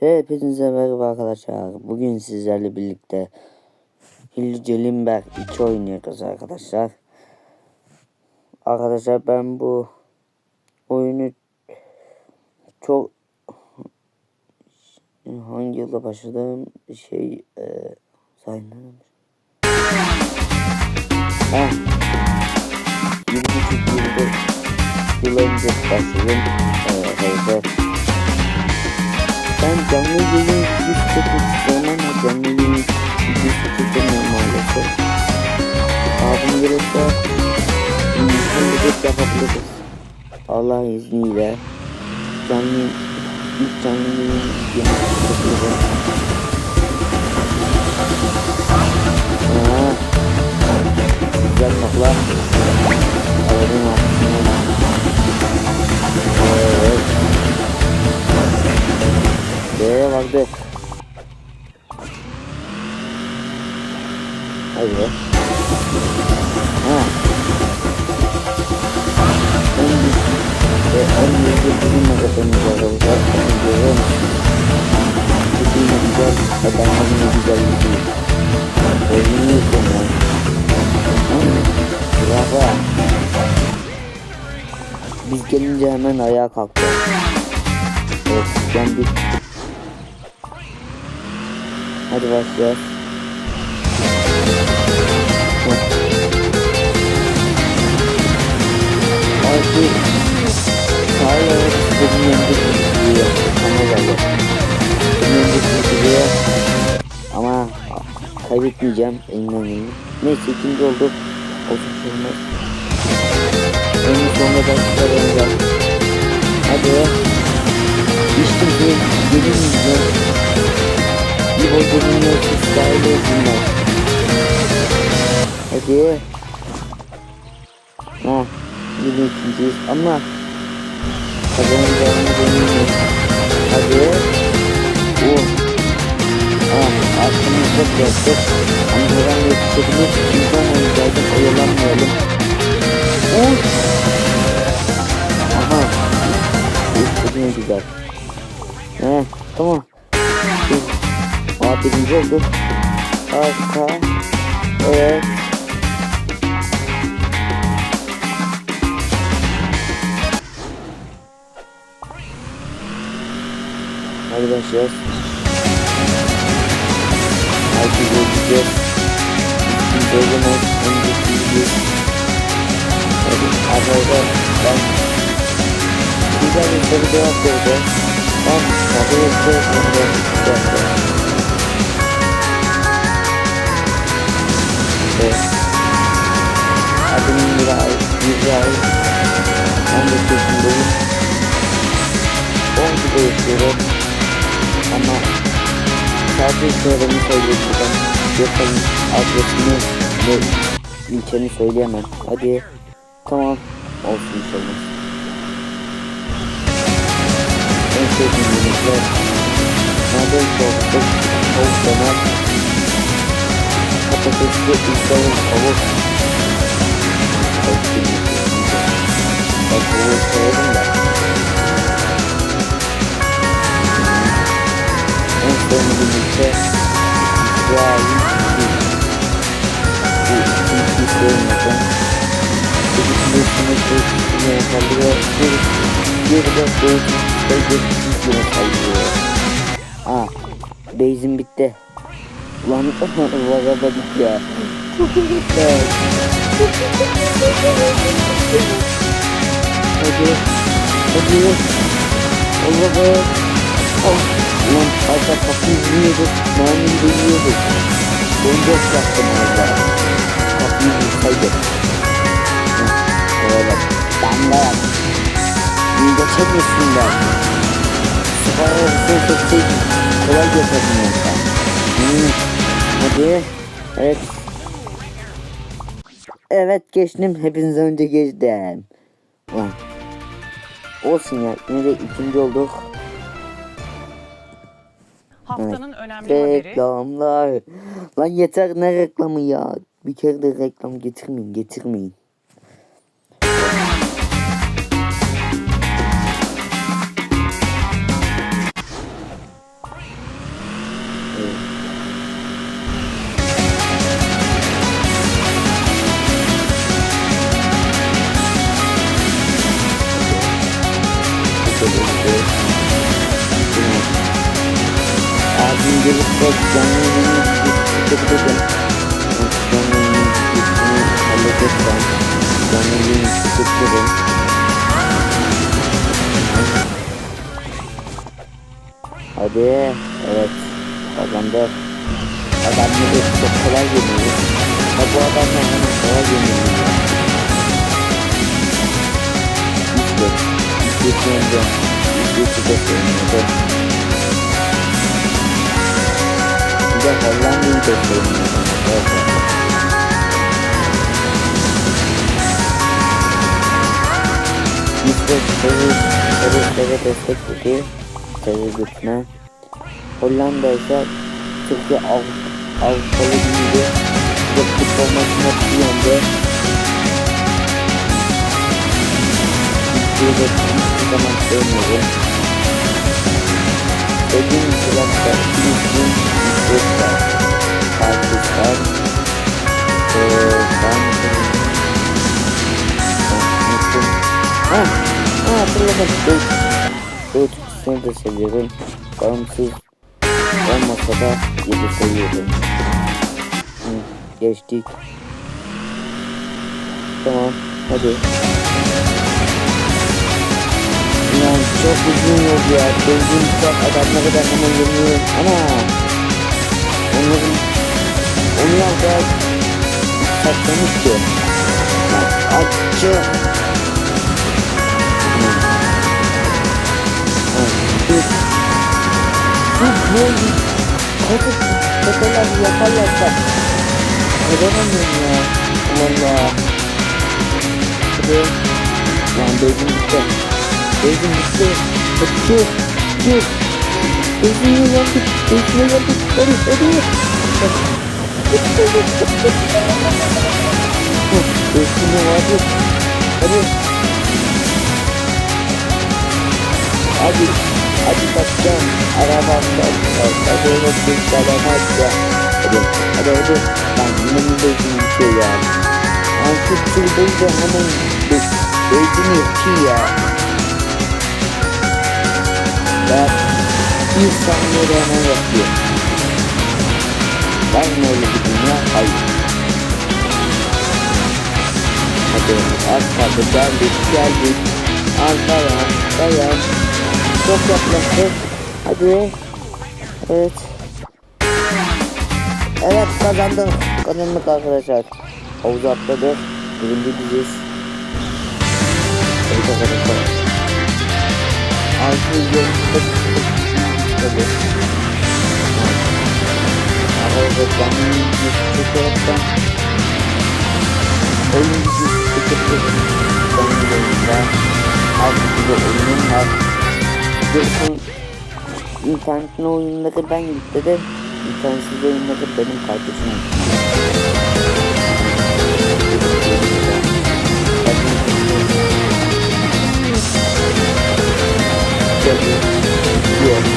Hepinize merhaba arkadaşlar. Bugün sizlerle birlikte Hilce Limber 2 oynuyoruz arkadaşlar. Arkadaşlar ben bu oyunu çok hangi yılda başladım şey e. Yedi buçuk yıldır yıl önce başladım. Evet, arkadaşlar. Ben canlı yayın videosu çekmek istiyorum ama canlı yayın videosu çekemiyorum maalesef. Abim gelirse yüzünü yapabiliriz. Allah izniyle canlı ilk canlı yayın. Aa, güzel kaplar. Arabanın arkasına. D'ye vardı. Hadi. Ha. En düşük ve en yüzde bizim magazinimiz arkadaşlar. Musunuz? Bütün ne güzel, adamların ne güzel. Oyunu yıkıyorum ya. Bravo. Biz gelince hemen ayağa kalktı. Evet, ben bir Hadi başlayalım. Artık sahil olarak istediğim yönde gidiyor. Geldi. Benim yönde gidiyor. Ama kaybetmeyeceğim geleni. Neyse ikinci olduk. Olsun sormaz. Önü sonunda da çıkaracağım. Hadi. İşte bir gelin Evil Bunlar, İsrail Bunlar. Hadi. Ha, yine ikinciyiz ama kazanacağımız eminim. Hadi. Vur. Ha, arkamızda bıraktık. Ama neden yetişebilir? İnsan olacaktı, oyalanmayalım. Vur. Aha. Üstüne güzel. Ha, tamam. Biz 8. olduk. Arka. Evet. Hadi başlayalım. Herkese gideceğiz. Biz o zaman önce gideceğiz. Hadi arkadaşlar ben güzel bir soru cevap vereceğim. Ben kabul ettim. Ben de Evet. Adım Miray, Miray. 14 yaşındayım. 12'de yaşıyorum. Ama sadece şehrini söyleyebilirim. Yoksa adresini ve ilçeni söyleyemem. Hadi. Tamam. Olsun inşallah. En sevdiğim yemekler. Maden çoğunluk, tavuk. Tavuk bilmiyorum. Ben tavuğu severim de. En sevdiğim ülke İsrail. Bu ikinci sevmeden. Birisi de sinirli çizgiye saldırıyor. Diğeri de doğu çizgiye çizgiye saldırıyor. Aa, benzin bitti. Ulan varabadık ya. Güzel. Hadi. Hadi. Allah'ım. Oh. Ulan arka kapıyı yiyorduk. Mermiyi de yiyorduk. Oyuncak yaptım orada. Kapıyı vursaydık. Öyle. Ben de yap. İyi geçemiyorsun ben. Sıfır bir şey seçseydim. Kolay geçerdim yoksa. Hmm. Hadi. Evet. Evet geçtim. Hepiniz önce geçtim. Ulan. Olsun ya. Yine de ikinci olduk. Haftanın önemli haberi. Reklamlar. Lan yeter ne reklamı ya. Bir kere de reklam getirmeyin. Getirmeyin. Hadi evet kazandık. Adamları çok kolay yeniyoruz. Ha bu adamlar hemen kolay yeniyoruz. İşte, işte yeneceğim. İşte de yeneceğim. Bir de Hollanda'yı da yeneceğim. arkadaşlar. İşte terör, teröristlere destek dedi. Terör gücüne. Hollanda ise Türkiye Av- Avrupalı gibi ve bir yönde Türkiye'de hiçbir zaman sevmiyorum. Dediğim gibi hatta Filistin, İsveçler, Pakistan, unuttum. Ha, ha hatırladım. Türkistan'ı da seviyorum. Bağımsız olmasa da yedi seviyorum. Hı, geçtik. Tamam, hadi. Lan çok uzun yol ya. Benzin çok adamları da hemen yeniyorum. Ana! Onların... Onlar da saklamış ki. Hı. Ha, bir- Futbol Kötü tepeler yaparlarsa Kazanamıyorum ya Valla Hadi Lan bezim bitti Bezim bitti çık Çık Özünü yakıp, özünü yakıp, ölür, ölür. Özünü yakıp, ölür. Hadi, hadi bakacağım. Arabamdan, arabamdan, arabamdan. Hadi, hadi, hadi. Lan yine mi beşin bir şey ya? Ansız tırbayı da hemen beşin yok ki ya. Bak. 200 saniyede hemen yapıyor. Var mı bir dünya? Hayır. Hadi az kaldı geldik geldik. Az dayan dayan. Çok yaklaştık. Hadi. Evet. Evet kazandık. Kazandık arkadaşlar. Havuza atladık. Birinci biziz. Evet arkadaşlar. 640 Canlı bir çekerekten Oyun Canlı yayında Her bir oyunum oyunları ben yükledim. İnternetsiz oyunları benim kardeşim yükledi.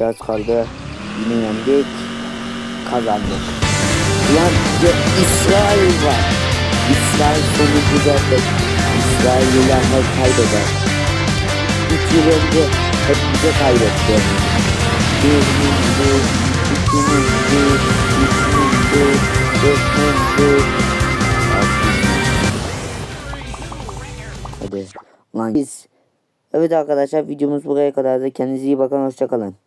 Az kaldı. Yine yendik. Kazandık. Lan ya İsrail var. İsrail sonu düzeltecek. İsrailliler hep kaybeder. Üç yıl önce hep bize kaybetti. Birinci, ikinci, üçüncü, dördüncü. Hadi. Lan biz. Evet arkadaşlar videomuz buraya kadardı. Kendinize iyi bakın. Hoşçakalın.